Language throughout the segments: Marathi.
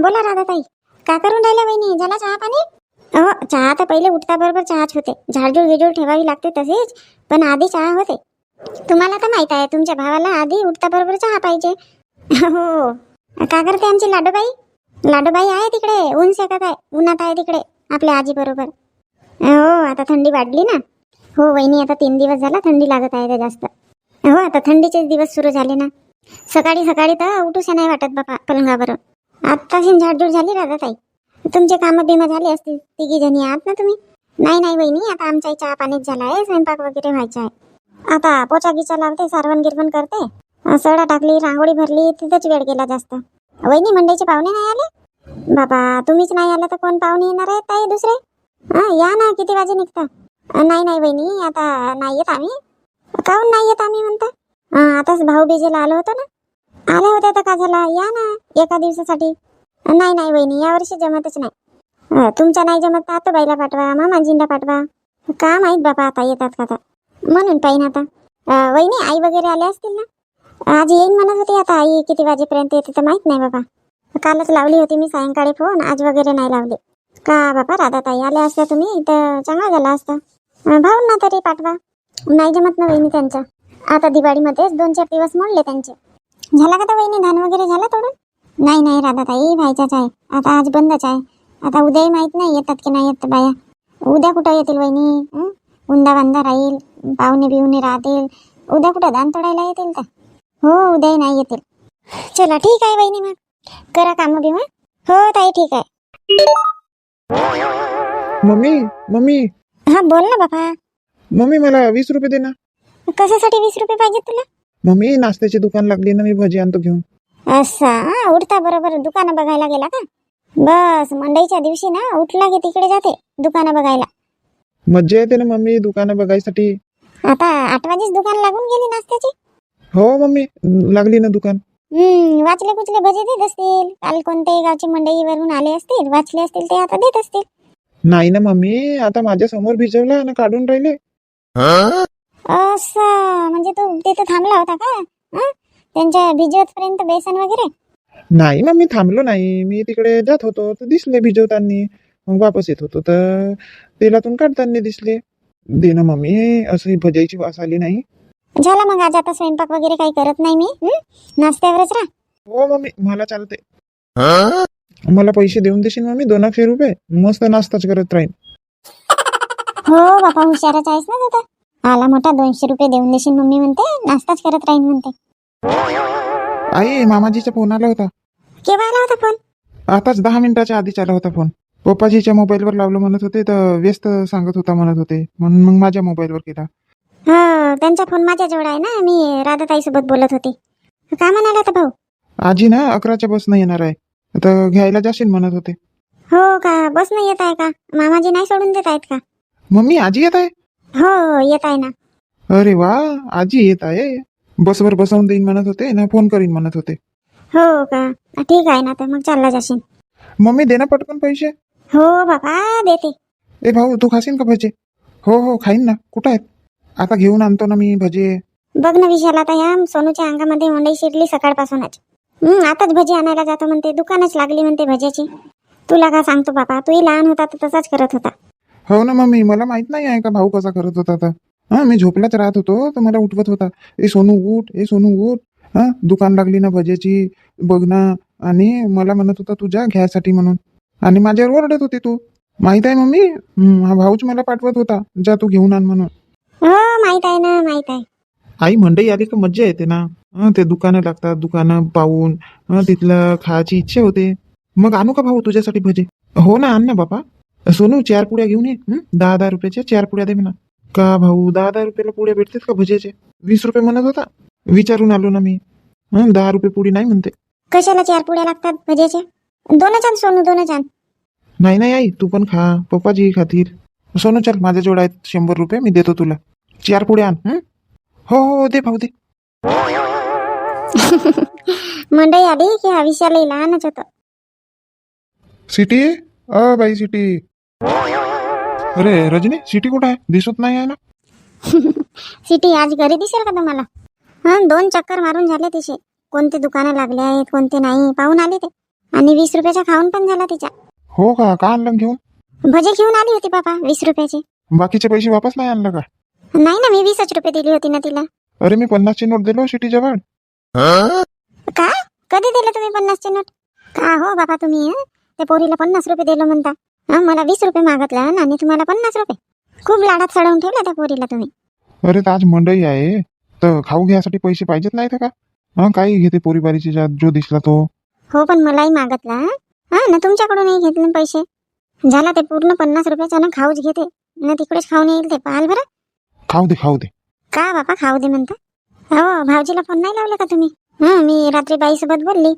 बोला राधाताई. का करून राहिल्या वहिनी? झाला चहा पाणी? हो चहा तर पहिले उठता बरोबर चहाच होते. झाडझूड विजूळ ठेवावी लागते तसेच पण आधी चहा होते. तुम्हाला तर माहीत आहे तुमच्या भावाला आधी उठता बरोबर चहा पाहिजे. हो. का करते आमची लाडोबाई? लाडोबाई आहे तिकडे ऊन शेकत आहे उन्हात आहे तिकडे आपल्या आजी बरोबर हो आता थंडी वाढली ना. हो वहिनी आता तीन दिवस झाला थंडी लागत आहे त्या जास्त. हो आता थंडीचेच दिवस सुरू झाले ना. सकाळी सकाळी तर उठूशा नाही वाटत बापा पलंगावरून. आत्ताशी झाडझूड झाली राधा ताई. तुमचे कामं बिमं झाले असतील तिघी जणी आहात ना तुम्ही? नाही नाही बहिणी आता आमचा चहा पाणीच झाला आहे स्वयंपाक वगैरे व्हायचा आहे. आता पोचा गिचा लावते सारवण गिरवण करते. सडा टाकली रांगोळी भरली तिथंच वेळ गेला जास्त. वहिनी मंडईचे पाहुणे नाही आले? बाबा तुम्हीच नाही आला तर कोण पाहुणे येणार आहेत ताई दुसरे? हा या ना किती वाजे निघता? नाही नाही बहिणी आता नाही येत आम्ही. काहून नाही येत आम्ही म्हणता? आताच भाऊ बीजेला आलो होतो ना. आल्या होत्या तर का झाला या ना एका दिवसासाठी. नाही नाही वहिनी यावर्षी जमतच नाही. तुमचं तुमच्या नाही जमत तर आता बाईला पाठवा मामाजींना पाठवा. का माहीत बापा आता येतात का तर म्हणून पाहिन आता. वहिनी आई वगैरे आल्या असतील ना? आज येईन म्हणत होती आता आई किती वाजेपर्यंत येते तर माहीत नाही बाबा कालच लावली होती मी सायंकाळी फोन आज वगैरे नाही लावले. का बाबा राधा ताई आल्या असत्या तुम्ही? तर चांगला झाला असता. भाऊ भाऊंना तरी पाठवा. नाही जमत ना वहिनी त्यांचं. आता दिवाळीमध्येच दोन चार दिवस मोडले त्यांचे. झाला का तर वहिनी? धान वगैरे झाला तोडून? नाही नाही राधाताई व्हायचाच आहे. आता आज बंदच आहे. आता उद्याही माहीत नाही येतात की नाही येत बाया. उद्या कुठं येतील वहिनी? उंदा वांदा राहील पाहुणे बिवणे राहतील. उद्या कुठं धान तोडायला येतील का हो उद्याही नाही येतील. चला ठीक आहे वहिनी मग. करा कामं बिमं हो ताई ठीक आहे. Mummy mummy. हा बोल ना बाबा मम्मी मला वीस रुपये दे ना. कशासाठी वीस रुपये पाहिजे तुला? मम्मी नाश्त्याची दुकान लागली ना मी भजी आणतो घेऊन. असा उठता बरोबर. दुकानं बघायला गेला का? बस मंडईच्या दिवशी ना उठला की तिकडे जाते दुकानं बघायला. मज्जा येते ना मम्मी दुकानं बघायसाठी. आता आठ वाजेच दुकान लागून गेली नाश्त्याची? हो मम्मी लागली ना दुकान. हम्म वाचले कुचले भजे देत असतील. काल कोणत्याही गावची मंडईवरून आले असतील वाचले असतील ते आता देत असतील. नाही ना मम्मी आता माझ्यासमोर भिजवला ना काढून राहिले. असं म्हणजे तू तिथे थांबला होता का? हं? त्यांच्या भिजवत पर्यंत बेसन वगैरे? नाही मम्मी थांबलो नाही. मी तिकडे जात होतो तर दिसले भिजवताना. मग वापस येत होतो तर तेलातून काढताना दिसले. दे ना मम्मी असं भजायची वास आली नाही. झाला मग आज आता स्वयंपाक वगैरे काही करत नाही मी? हं? नाश्त्यावरच राहा. हो मम्मी मला चालते मला पैसे देऊन देशील मम्मी? दोन एकशे रुपये? मस्त नाश्ताच करत राहीन. हो बापा हुशारच आहेस ना तू तर. आला मोठा दोनशे रुपये देऊन देशील मम्मी म्हणते नाश्ताच करत राहीन म्हणते. आई मामाजीचा फोन आला होता. केव्हा आला होता फोन? आताच दहा मिनिटाच्या आधीच आला होता फोन. पप्पाजीच्या मोबाईलवर लावलं म्हणत होते तर व्यस्त सांगत होता म्हणत होते. म्हणून मग माझ्या मोबाईलवर केला. हो त्यांचा फोन माझ्या जवळ आहे ना मी राधाताई सोबत बोलत होते. का म्हणाला तर भाऊ? आजी ना अकराच्या बसनं येणार आहे. तर घ्यायला जाशील म्हणत होते. हो का बस नाही येत आहे का? मामाजी नाही सोडून देत आहेत का? मम्मी आजी येत आहे? हो येत आहे ना. अरे वा आजी येत आहे. बसवर बसवून देईन म्हणत होते ना फोन करीन म्हणत होते. हो का? ठीक आहे ना तर मग चालला जाशील. मम्मी दे ना पटकन पैसे. हो बाबा देते. ए भाऊ तू खाशील का भजे? हो हो खाईन ना. कुठं आहेत? आता घेऊन आणतो ना मी भजे. बघ ना विशाल आता ह्या सोनूच्या अंगामध्ये मंडई शिरली सकाळपासूनच. आताच भजी आणायला जातो म्हणते दुकानच लागली म्हणते भज्याची. तुला का सांगतो बाबा तूही लहान होता तर तसाच करत होता. हो ना मम्मी. मला माहीत नाही आहे का भाऊ कसा करत होता तर हा मी झोपलाच राहत होतो. तर मला उठवत होता. ए सोनू उठ. ए सोनू उठ. हा दुकान लागली ना भज्याची बघ ना. आणि मला म्हणत होता तुझ्या घ्यायसाठी म्हणून. आणि माझ्यावर ओरडत होती तू. माहीत आहे मम्मी? हं, हा भाऊच मला पाठवत होता. जा तू घेऊन आण म्हणून. हो माहीत आहे ना माहीत आहे. आई मंडई आली का? मज्जा येते ना. हं, ते दुकानं लागतात दुकानं पाहून. हं, तिथलं खायची इच्छा होते. मग आणू का भाऊ तुझ्यासाठी भजे? हो ना आण ना बापा. सोनू चार पुड्या घेऊन ये? दहा दहा रुपयाच्या चार पुड्या दे म्हणा का भाऊ दहा दहा रुपयाला पुड्या भेटतात का भज्याचे वीस रुपये म्हणत होता. विचारून आलो ना मी. हं, दहा रुपये पुडी नाही म्हणते. कशाला चार पुड्या लागतात भज्याच्या दोनच आण सोनू दोनच आण. नाही नाही आई तू पण खा. पप्पाजी खातील. सोनू चल माझ्याजवळ आहेत शंभर रुपये मी देतो तुला. चार पुड्या आण. हं? हो हो दे भाऊ दे. मंडई आली की हा लहानच होतं. सिटी? अ बाई सिटी. अरे रजनी सिटी कुठं आहे? दिसत नाही आहे ना सिटी आज घरी दिसेल का तुम्हाला? हा दोन चक्कर मारून झाले तिचे. कोणते दुकानं लागले आहेत कोणते नाही पाहून आले ते. आणि वीस रुपयाचा खाऊन पण झाला तिचा हो का? का आणलं घेऊन? भजे घेऊन आली होती बाबा वीस रुपयाचे. बाकीचे पैसे वापस नाही आणलं का? नाही ना मी वीसच रुपये दिली होती ना तिला. अरे मी पन्नासची नोट दिलो सिटी जवळ. काय कधी दिले तुम्ही पन्नासचे नोट? का हो बाबा तुम्ही हं? त्या पोरीला पन्नास रुपये दिलं म्हणता. हं, मला वीस रुपये मागितला आणि तुम्हाला पन्नास रुपये. खूप लाडात चढवून ठेवलं त्या पोरीला तुम्ही. अरे तर आज मंडई आहे. तर खाऊ घ्यासाठी पैसे पाहिजेत नाही का? हा काही घेते पोरीबारीची ज्या जो दिसला तो. हो पण मलाही मागितला हा? ना तुमच्याकडूनही घेतले पैसे. झाला ते पूर्ण पन्नास रुपयाचा ना खाऊच घेते. ना तिकडेच खाऊन येईल ते. पाहाल बरं. खाऊ दे खाऊ दे. का बाबा खाऊ दे म्हणता? हो भाऊजीला फोन नाही लावला का तुम्ही? हा मी रात्री बाईसोबत बोलली.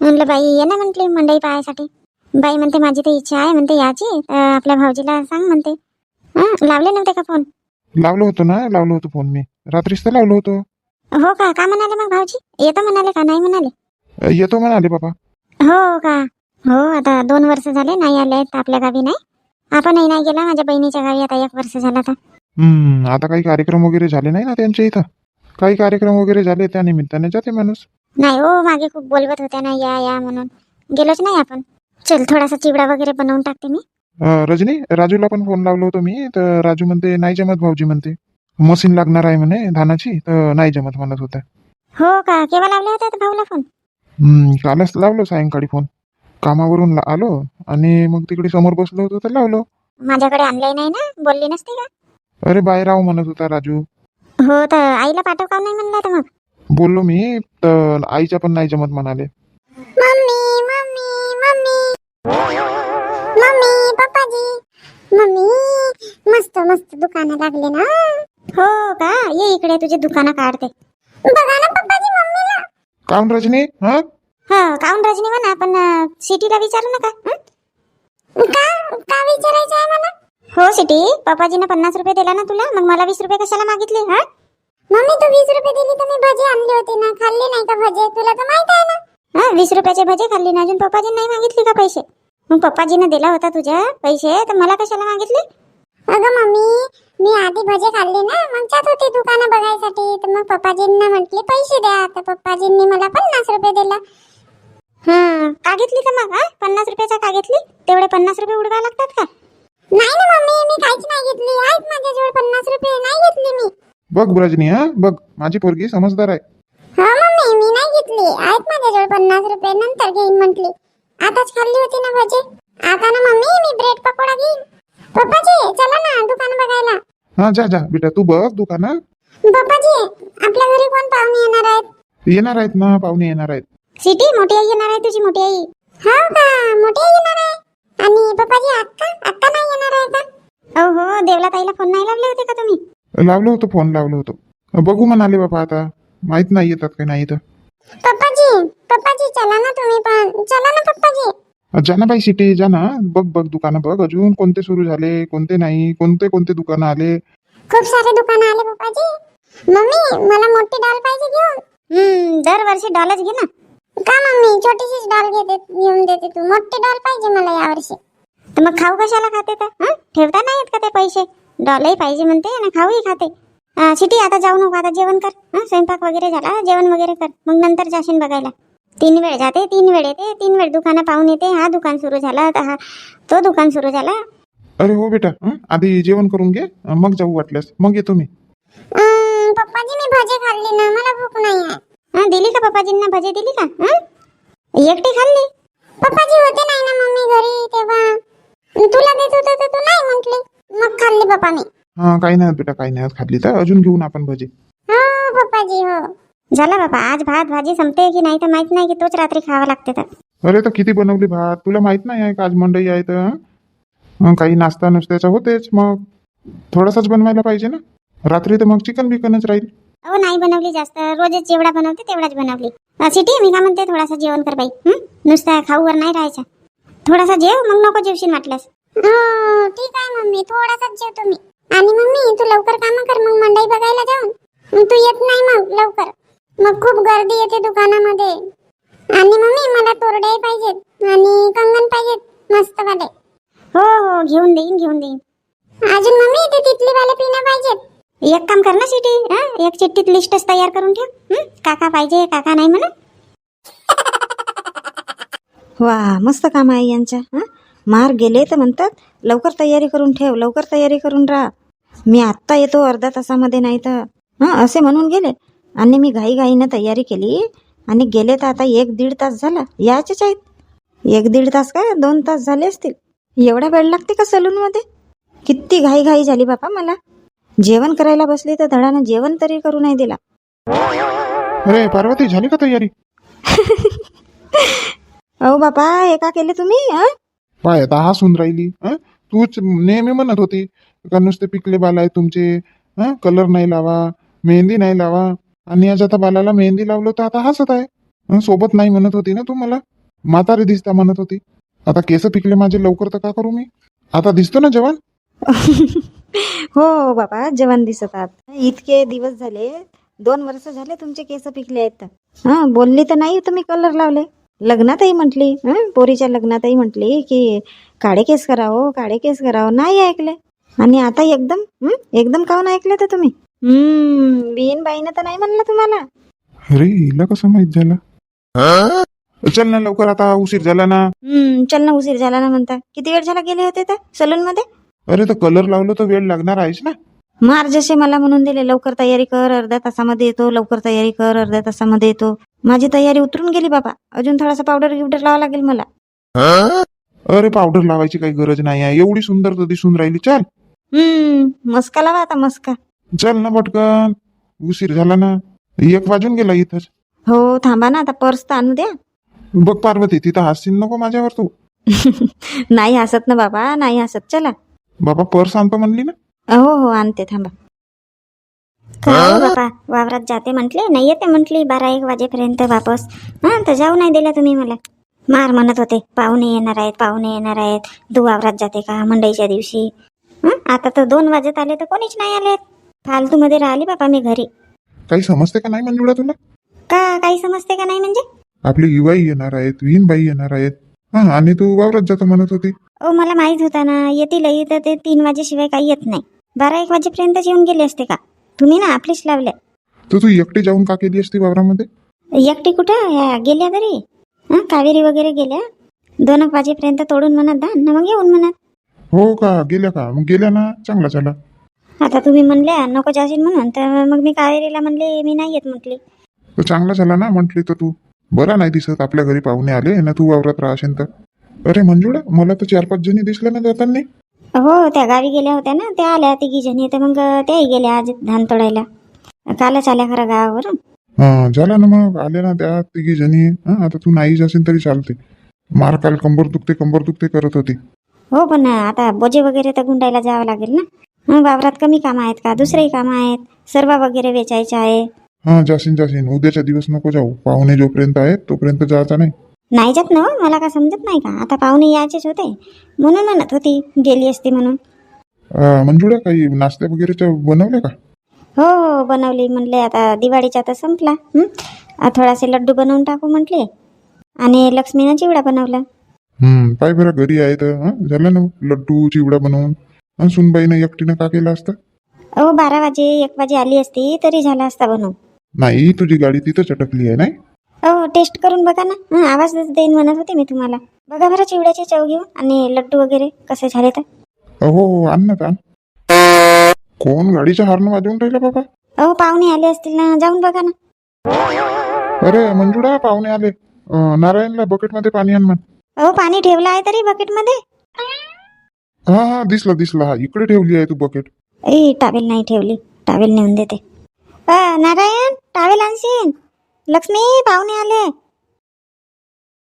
म्हणलं बाई ये ना म्हटली मंडई पाहायसाठी. बाई म्हणते माझी तर इच्छा आहे म्हणते याची. आपल्या भाऊजीला सांग म्हणते. हा लावले नव्हते का फोन लावलो होतो ना लावलो होतो फोन मी. रात्रीच तर लावलो होतो. हो का? का म्हणाले मग भाऊजी? येतो म्हणाले का? नाही म्हणाले? अ, येतो म्हणाले बाबा. हो का? हो आता दोन वर्ष झाले नाही आले आहेत आपल्या गावी नाही? आपणही नाही गेला माझ्या बहिणीच्या गावी आता एक वर्ष झाला तर हम्म आता काही कार्यक्रम वगैरे झाले नाही ना त्यांच्या इथं? काही कार्यक्रम वगैरे झाले त्या निमित्ताने जाते माणूस. नाही हो मागे खूप बोलवत होत्या ना या या म्हणून. गेलोच नाही आपण. चल थोडासा चिवडा वगैरे बनवून टाकते मी. अ, रजनी राजूला पण फोन लावलो होतो मी तर राजू म्हणते नाही जमत भाऊजी म्हणते. मशीन लागणार आहे म्हणे धानाची तर नाही जमत म्हणत होता हो का? केव्हा लावले होते भाऊला फोन हम्म, कालच लावलो सायंकाळी फोन कामावरून ला- आलो आणि मग तिकडे समोर बसलो होतो तर लावलो. माझ्याकडे आणलंय नाही ना? बोलली नसते का? अरे बाहेर राव म्हणत होता राजू. हो तर आईला पाठव का नाही म्हणला तर मग? बोललो मी तर आईच्या पण नाही जमत म्हणाले. पप्पाजी? मम्मी मस्त मस्त दुकानं लागले ना? हो का? ये इकडे तुझे दुकानं काढते. बघा ना पप्पाजी मम्मीला. काऊन रजनी? हा? हा काऊन रजनी म्हणा आपण अं, सिटीला विचारू नका हं? का? का विचारायचं आहे मला? हो सिटी. पप्पाजीनं पन्नास रुपये दिला ना तुला मग मला वीस रुपये कशाला मागितले हा? मम्मी तू वीस रुपये दिली तर मी भजे आणले होते ना खाल्ले नाही का भजे? तुला तर माहीत आहे ना. हा वीस रुपयाचे भजे खाल्ले ना अजून पप्पाजी नाही मागितले का पैसे? मग पप्पाजीनं दिला होता तुझ्या पैसे तर मला कशाला मागितले? अगं मम्मी मी आधी भजे खाल्ले ना मग जात होते दुकानं बघायसाठी. तर मग पप्पाजींना म्हटले पैसे द्या. तर पप्पाजींनी मला पन्नास रुपये दिला. हा का घेतली का मग हा? पन्नास रुपयाचा का घेतली? तेवढे पन्नास रुपये उडवा लागतात का? नाही ना मम्मी मी काहीच नाही घेतली. आहेत माझ्याजवळ पन्नास रुपये नाही घेतली मी. बघ रजनी हा? बघ माझी पोरगी समजदार आहे. हा मम्मी मी नाही घेतली. आहेत माझ्याजवळ पन्नास रुपये नंतर घेईन म्हटली. आताच खाल्ली होती ना भजे. आता ना मम्मी मी ब्रेड पकोडा घेईन. पप्पाजी चला ना दुकान बघायला. हा जा जा बेटा तू बघ दुकानात. पप्पाजी आपल्या घरी कोण पाहुणे येणार आहेत? येणार आहेत ना पाहुणे येणार आहेत. सिटी मोठी आई येणार आहे तुझी मोठी आई. हो का? मोठी आई येणार आहे? आणि पप्पाजी अक्का अक्का नाही येणार आहे का? हो हो देवला ताईला फोन नाही लावले होते का तुम्ही? लावलो होतो फोन लावलो होतो. बघू म्हणाले बाबा आता. माहीत नाही येतात का नाही तर पप्पाजी पप्पाजी चला ना तुम्ही पण. चला ना पप्पाजी. जा ना बाई सिटी जा ना. बघ बघ दुकानं बघ. अजून कोणते सुरू झाले कोणते नाही कोणते कोणते दुकानं आले? खूप सारे दुकान आले पप्पाजी. मम्मी मला मोठी डॉल पाहिजे घेऊन. हम्म दरवर्षी डॉलच घे ना. का मम्मी? छोटीशीच डॉल घेते घेऊन देते तू. मोठी डॉल पाहिजे मला यावर्षी. तर मग खाऊ कशाला खाते तर? हं? ठेवता नाही येत का ते पैसे? डॉलही पाहिजे म्हणते आणि खाऊही खाते. सिटी आता जाऊ नको आता जेवण कर. हं? स्वयंपाक वगैरे झाला जेवण वगैरे कर. मग नंतर जाशील बघायला. तीन वेळ जाते तीन वेळ येते तीन वेळ दुकानं पाहून येते हा दुकान सुरू झाला हा तो दुकान सुरू झाला. अरे हो बेटा हं? आधी जेवण करून घे मग जाऊ वाटल्यास. मग येतो मी. पप्पाजी मी भजे खाल्ली ना मला भूक नाही आहे. दिली का पप्पाजींना भजे दिली का? हं? एकटी खाल्ली? पप्पाजी होते नाही ना मम्मी घरी तेव्हा. तुला देत होते तर तू नाही म्हंटली. मग खाल्ली पप्पा मी. हा काही नाही बेटा काही नाही. खाल्ली तर अजून घेऊन आपण भजी. हो पप्पाजी हो. झाला बाबा आज भात भाजी संपते की नाही तर माहीत नाही की तोच रात्री खावा लागते तर. अरे तर किती बनवली भात? तुला माहीत नाही आहे का आज मंडई आहे तर? हं? काही नाश्ता नुसत्याचा होतेच मग थोडासाच बनवायला पाहिजे ना? रात्री तर मग चिकन बिकनच राहील. अहो नाही बनवली जास्त. रोजच जेवढा बनवते तेवढाच बनवली. अ, सिटी मी का म्हणते थोडासा जेवण कर बाई. हं? नुसता खाऊवर नाही राहायचा. थोडासा जेव मग नको जेवशील वाटल्यास. ठीक आहे मम्मी. थोडासाच जेवतो मी आणि मम्मी तू लवकर काम कर मग मंडई बघायला जाऊन. मग तू येत नाही मग लवकर. मग खूप गर्दी येते दुकानामध्ये. आणि मम्मी मला तोरडे पाहिजेत आणि कंगन पाहिजेत मस्त वाले हो हो घेऊन देईन घेऊन देईन. अजून मम्मी ते तिथली वाले पिणं पाहिजेत. एक काम कर ना सिटी हं? एक चिठ्ठीत लिस्टच तयार करून ठेव. हं? काका पाहिजे काका नाही म्हणा वा मस्त काम आहे यांच्या हं? मार गेले तर म्हणतात लवकर तयारी करून ठेव लवकर तयारी करून राहा. मी आत्ता येतो अर्ध्या तासामध्ये नाही तर हां असे म्हणून गेले. आणि मी घाईघाईनं तयारी केली आणि गेले तर आता एक दीड तास झाला याचेच आहेत. एक दीड तास काय? दोन तास झाले असतील. एवढा वेळ लागते का सलूनमध्ये? किती घाईघाई झाली बापा मला. जेवण करायला बसली तर धडानं जेवण तरी करू नाही दिला. अरे पार्वती झाली का तयारी? अहो बापा हे का केले तुम्ही हं? पाय आता हसून राहिली हं? तूच नेहमी म्हणत होती का नुसते पिकले बाल आहे तुमचे हं? कलर नाही लावा मेहंदी नाही लावा. आणि आज आता बालाला मेहंदी लावलं तर आता हसत आहे. सोबत नाही म्हणत होती ना तू मला? म्हातारी दिसता म्हणत होती. आता केस पिकले माझे लवकर तर का करू मी? आता दिसतो ना जवान हो बाबा जवान दिसत आहात इतके दिवस झाले दोन वर्ष झाले तुमचे केस पिकले आहेत. तर हा बोलली तर नाही तुम्ही कलर लावले. लग्नातही म्हटली हं, पोरीच्या लग्नातही म्हटली की काळे केस करावं काळे केस करावं. नाही ऐकले. आणि आता एकदम हं, एकदम काऊन ऐकले तर तुम्ही? हम्म बिन बाईनं तर नाही म्हणलं तुम्हाला. अरे हिला कसं माहीत झालं? चल ना लवकर आता उशीर झाला ना. हम्म चल ना उशीर झाला ना म्हणता. किती वेळ झाला गेले होते तर? सलून मध्ये अरे तर कलर लावलं तर वेळ लागणार आहेच ना. मार जसे मला म्हणून दिले लवकर तयारी कर अर्ध्या तासामध्ये येतो लवकर तयारी कर अर्ध्या तासामध्ये येतो. माझी तयारी उतरून गेली बाबा. अजून थोडासा पावडर गिवडर लावा लागेल मला. अरे पावडर लावायची काही गरज नाही आहे. एवढी सुंदर तर दिसून राहिली. चल. हम्म मस्का लावा आता मस्का. चल ना पटकन. उशीर झाला ना. एक वाजून गेला इथंच. हो थांबा ना आता पर्स तर आणू द्या. बघ पार्वती तिथं हासीन नको माझ्यावर तू. नाही हसत ना बाबा नाही हसत. चला. बाबा पर्स आणतो म्हणली ना. हो हो आणते थांबा. का हो बापा वावरात जाते म्हटले नाही येते म्हटली बारा एक वाजेपर्यंत वापस. हा तर जाऊ नाही दिला तुम्ही मला. मार म्हणत होते पाहुणे येणार आहेत पाहुणे येणार आहेत. तू वावरात जाते का मंडईच्या दिवशी? हं? आता तर दोन वाजत आले तर कोणीच नाही आले फालतू मध्ये राहिली बापा मी घरी. काही समजते का नाही मंजुळा तुला? का काही समजते का नाही म्हणजे? आपली युवाई येणार आहेत विहीनबाई येणार आहेत. हा आणि तू वावरात जातो म्हणत होती. ओ मला माहीत होता ना येतीलही तर ते तीन वाजेशिवाय काही येत नाही. बारा एक वाजेपर्यंतच येऊन गेले असते का? तुम्ही ना आपलीच लावले तर तू एकटी जाऊन का केली असती वावरामध्ये? एकटी कुठं? ह्या गेल्या तरी हा कावेरी वगैरे गेल्या. दोन एक वाजेपर्यंत तोडून म्हणत दा ना मग येऊन म्हणत. हो का? गेल्या का? मग गेल्या ना? चांगला झाला. आता तुम्ही म्हणल्या नको जाशील म्हणून. तर मग मी कावेरीला म्हणले मी नाही येत म्हटली. तर चांगला झाला ना? म्हटली तर तू. बरा नाही दिसत आपल्या घरी पाहुणे आले ना तू वावरात राहशील तर. अरे मंजुळा मला तर चार पाच जणी दिसल्या ना जाताना. हो त्या गावी गेल्या होत्या ना त्या आल्या तिघी जणी तर मग त्याही गेल्या आज धान तोडायला. कालच आल्या खरं गावावरून. हा झाला ना मग आले ना त्या तिघी जणी हा आता तू नाही जाशील तरी चालते मार काल कंबर दुखते कंबर दुखते करत होती. हो पण आता बोजे वगैरे तर गुंडायला जावं लागेल ना. हं, वावरात कमी कामं आहेत का? दुसरेही कामं आहेत. सर्व वगैरे वेचायचे आहे. हा जाशीन जाशीन. उद्याच्या दिवस नको जाऊ. पाहुणे जोपर्यंत आहेत तोपर्यंत जायचा नाही. नाही जात ना हो, मला का समजत नाही का? आता पाहुणे यायचेच होते. म्हणून म्हणत होती गेली असती म्हणून. अं, मंजुळा काही नाश्ता वगैरेच्या बनवल्या का? हो हो बनवली. म्हणले आता दिवाळीचा तर संपला. हं? आ, थोडासे लड्डू बनवून टाकू म्हटले. आणि लक्ष्मीनं चिवडा बनवला. हम्म पाय बरं घरी आहे तर हं? झालं ना लड्डू चिवडा बनवून? अन् सुनबाईनं एकटीनं का केलं असतं? अहो बारा वाजे एक वाजे आली असती तरी झाला असता बनवून. नाही तुझी गाडी तिथंच अटकली आहे नाही? हो टेस्ट करून बघा ना. हं, आवाज देईन म्हणत होते मी तुम्हाला. बघा बरं चिवड्याची चव घेऊन आणि लड्डू वगैरे कसे झाले तर. हो हो आण ना आण कोण गाडीच्या हॉर्न वाजवून राहिला बाबा? अहो पाहुणे आले असतील ना जाऊन बघा ना. अरे मंजुळा पाहुणे आले. अं, नारायणला बकेटमध्ये पाणी आण म्हण. अहो पाणी ठेवलं आहे तरी बकेटमध्ये हा हा दिसला दिसला. हा इकडे ठेवली आहे तू बकेट ए टावेल नाही ठेवली. टावेल नेऊन देते. अ, नारायण टावेल आणशीन लक्ष्मी पाहुणे आले.